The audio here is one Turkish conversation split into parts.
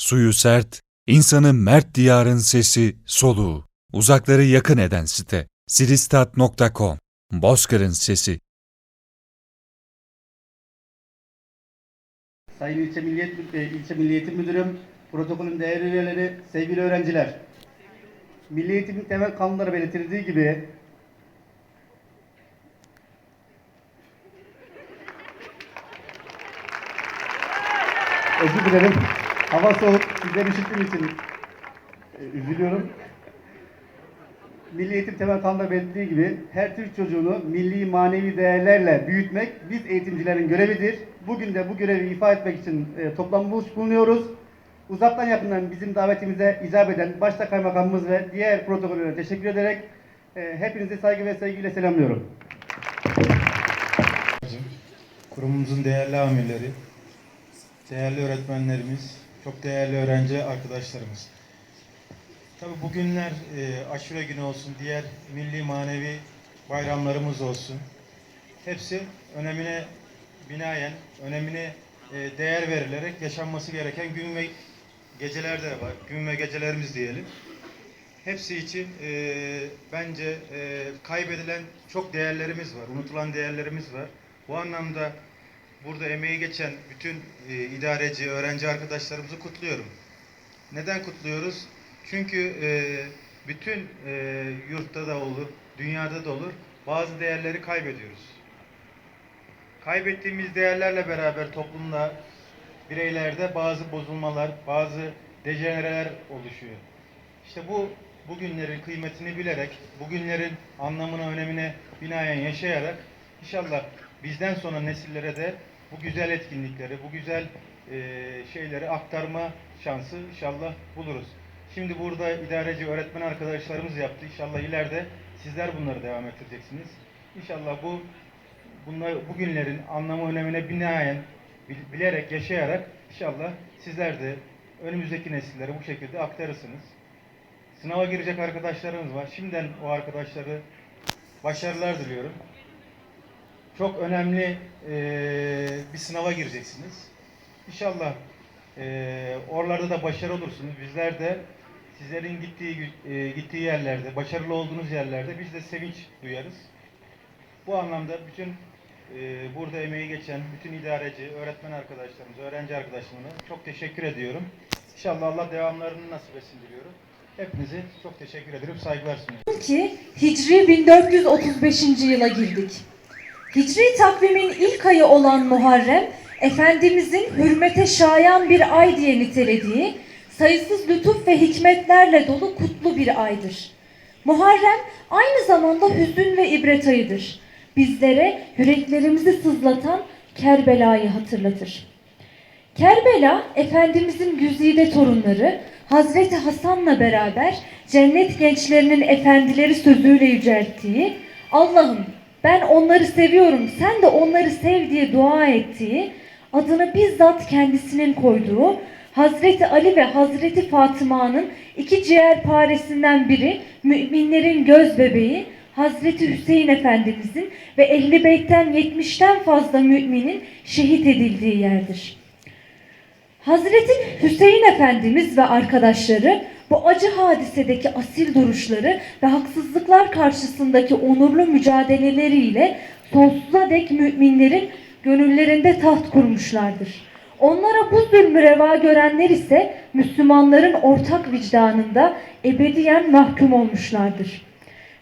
Suyu sert, insanı mert diyarın sesi, soluğu. Uzakları yakın eden site. siristat.com Bozkır'ın sesi. Sayın İlçe Milliyet e, İlçe Milli Eğitim Müdürüm, protokolün değerli üyeleri, sevgili öğrenciler. Milli temel kanunları belirtildiği gibi Özür dilerim. Hava soğuk. Sizleri üşüttüğüm için e, üzülüyorum. Milli Eğitim Temel Kanunu'nda belirttiği gibi her Türk çocuğunu milli manevi değerlerle büyütmek biz eğitimcilerin görevidir. Bugün de bu görevi ifa etmek için e, toplanmış bulunuyoruz. Uzaktan yakından bizim davetimize icap eden başta kaymakamımız ve diğer protokollere teşekkür ederek e, hepinizi saygı ve sevgiyle selamlıyorum. Kurumumuzun değerli amirleri, değerli öğretmenlerimiz, çok değerli öğrenci arkadaşlarımız. Tabi bugünler e, aşure günü olsun, diğer milli manevi bayramlarımız olsun. Hepsi önemine binaen, önemine e, değer verilerek yaşanması gereken gün ve geceler de var. Gün ve gecelerimiz diyelim. Hepsi için e, bence e, kaybedilen çok değerlerimiz var, unutulan değerlerimiz var. Bu anlamda burada emeği geçen bütün e, idareci, öğrenci arkadaşlarımızı kutluyorum. Neden kutluyoruz? Çünkü e, bütün e, yurtta da olur, dünyada da olur bazı değerleri kaybediyoruz. Kaybettiğimiz değerlerle beraber toplumda, bireylerde bazı bozulmalar, bazı dejenereler oluşuyor. İşte bu bugünlerin kıymetini bilerek, bugünlerin anlamına, önemine binaen yaşayarak inşallah bizden sonra nesillere de bu güzel etkinlikleri, bu güzel e, şeyleri aktarma şansı inşallah buluruz. Şimdi burada idareci öğretmen arkadaşlarımız yaptı. İnşallah ileride sizler bunları devam ettireceksiniz. İnşallah bu bunlar bugünlerin anlamı önemine binaen bil- bilerek yaşayarak inşallah sizler de önümüzdeki nesillere bu şekilde aktarırsınız. Sınava girecek arkadaşlarımız var. Şimdiden o arkadaşları başarılar diliyorum. Çok önemli eee, bir sınava gireceksiniz. İnşallah eee oralarda da başarılı olursunuz. Bizler de sizlerin gittiği eee, gittiği yerlerde, başarılı olduğunuz yerlerde biz de sevinç duyarız. Bu anlamda bütün eee, burada emeği geçen bütün idareci, öğretmen arkadaşlarımız, öğrenci arkadaşlarıma çok teşekkür ediyorum. İnşallah Allah devamlarını nasip etsin diliyorum. Hepinize çok teşekkür ederim. Saygılar sunuyorum. ki Hicri 1435. yıla girdik. Hicri takvimin ilk ayı olan Muharrem, Efendimizin hürmete şayan bir ay diye nitelediği, sayısız lütuf ve hikmetlerle dolu kutlu bir aydır. Muharrem aynı zamanda hüzün ve ibret ayıdır. Bizlere yüreklerimizi sızlatan Kerbela'yı hatırlatır. Kerbela, Efendimizin güzide torunları Hazreti Hasan'la beraber cennet gençlerinin efendileri sözüyle yücelttiği, Allah'ım ben onları seviyorum sen de onları sev diye dua ettiği, adını bizzat kendisinin koyduğu, Hazreti Ali ve Hazreti Fatıma'nın iki ciğer paresinden biri, müminlerin göz bebeği, Hazreti Hüseyin Efendimizin ve Ehli Beyt'ten 70'ten fazla müminin şehit edildiği yerdir. Hazreti Hüseyin Efendimiz ve arkadaşları bu acı hadisedeki asil duruşları ve haksızlıklar karşısındaki onurlu mücadeleleriyle sonsuza dek müminlerin gönüllerinde taht kurmuşlardır. Onlara bu zulmü reva görenler ise Müslümanların ortak vicdanında ebediyen mahkum olmuşlardır.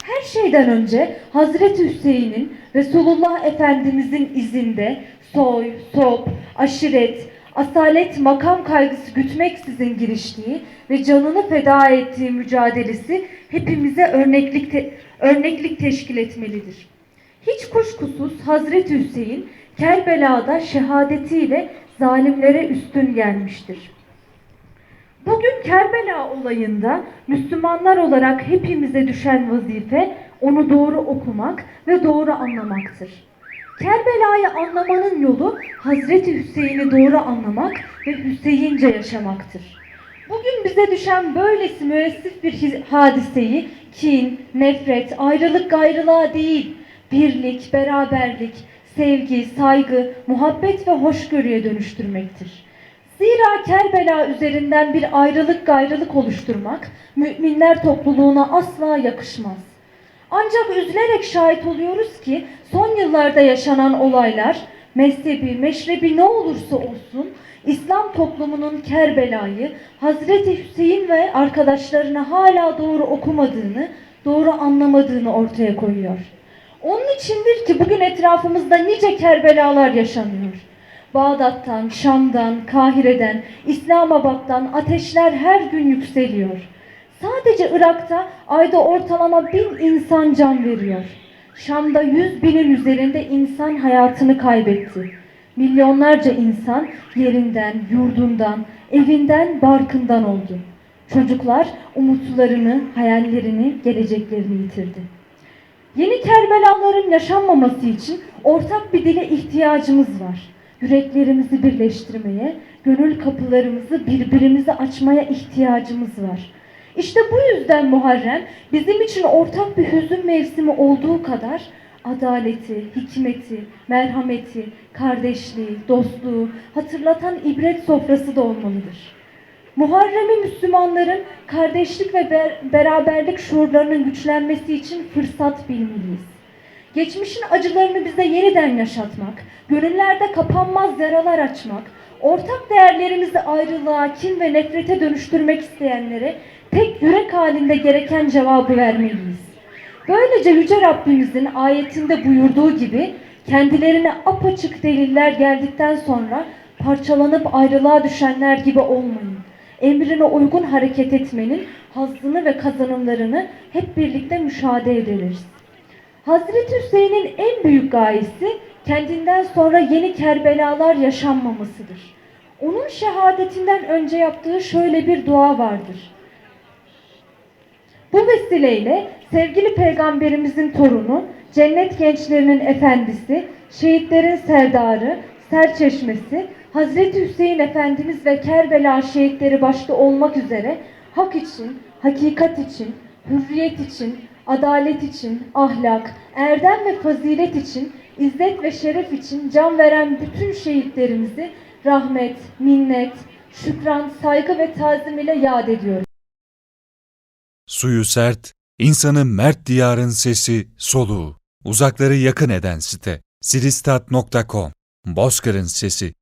Her şeyden önce Hazreti Hüseyin'in Resulullah Efendimizin izinde soy, sop, aşiret, asalet, makam kaygısı gütmeksizin giriştiği ve canını feda ettiği mücadelesi hepimize örneklik, te- örneklik teşkil etmelidir. Hiç kuşkusuz Hazreti Hüseyin Kerbela'da şehadetiyle zalimlere üstün gelmiştir. Bugün Kerbela olayında Müslümanlar olarak hepimize düşen vazife onu doğru okumak ve doğru anlamaktır. Kerbela'yı anlamanın yolu Hazreti Hüseyin'i doğru anlamak ve Hüseyince yaşamaktır. Bugün bize düşen böylesi müessif bir hadiseyi kin, nefret, ayrılık gayrılığa değil, birlik, beraberlik, sevgi, saygı, muhabbet ve hoşgörüye dönüştürmektir. Zira Kerbela üzerinden bir ayrılık gayrılık oluşturmak müminler topluluğuna asla yakışmaz. Ancak üzülerek şahit oluyoruz ki son yıllarda yaşanan olaylar mezhebi, meşrebi ne olursa olsun İslam toplumunun Kerbela'yı Hazreti Hüseyin ve arkadaşlarına hala doğru okumadığını, doğru anlamadığını ortaya koyuyor. Onun içindir ki bugün etrafımızda nice Kerbelalar yaşanıyor. Bağdat'tan, Şam'dan, Kahire'den, İslamabad'dan ateşler her gün yükseliyor. Sadece Irak'ta ayda ortalama bin insan can veriyor. Şam'da yüz binin üzerinde insan hayatını kaybetti. Milyonlarca insan yerinden, yurdundan, evinden, barkından oldu. Çocuklar umutlarını, hayallerini, geleceklerini yitirdi. Yeni Kerbelaların yaşanmaması için ortak bir dile ihtiyacımız var. Yüreklerimizi birleştirmeye, gönül kapılarımızı birbirimize açmaya ihtiyacımız var. İşte bu yüzden Muharrem bizim için ortak bir hüzün mevsimi olduğu kadar adaleti, hikmeti, merhameti, kardeşliği, dostluğu hatırlatan ibret sofrası da olmalıdır. Muharrem'i Müslümanların kardeşlik ve ber- beraberlik şuurlarının güçlenmesi için fırsat bilmeliyiz. Geçmişin acılarını bize yeniden yaşatmak, gönüllerde kapanmaz yaralar açmak, ortak değerlerimizi ayrılığa, kin ve nefrete dönüştürmek isteyenlere tek yürek halinde gereken cevabı vermeliyiz. Böylece Yüce Rabbimizin ayetinde buyurduğu gibi kendilerine apaçık deliller geldikten sonra parçalanıp ayrılığa düşenler gibi olmayın. Emrine uygun hareket etmenin hazzını ve kazanımlarını hep birlikte müşahede ederiz. Hazreti Hüseyin'in en büyük gayesi kendinden sonra yeni Kerbelalar yaşanmamasıdır. Onun şehadetinden önce yaptığı şöyle bir dua vardır. Bu vesileyle sevgili peygamberimizin torunu, cennet gençlerinin efendisi, şehitlerin serdarı, serçeşmesi, Hazreti Hüseyin Efendimiz ve Kerbela şehitleri başta olmak üzere hak için, hakikat için, hürriyet için, adalet için, ahlak, erdem ve fazilet için, izzet ve şeref için can veren bütün şehitlerimizi rahmet, minnet, şükran, saygı ve tazim ile yad ediyoruz. Suyu sert, insanı mert diyarın sesi, soluğu. Uzakları yakın eden site. siristat.com Bozkır'ın sesi.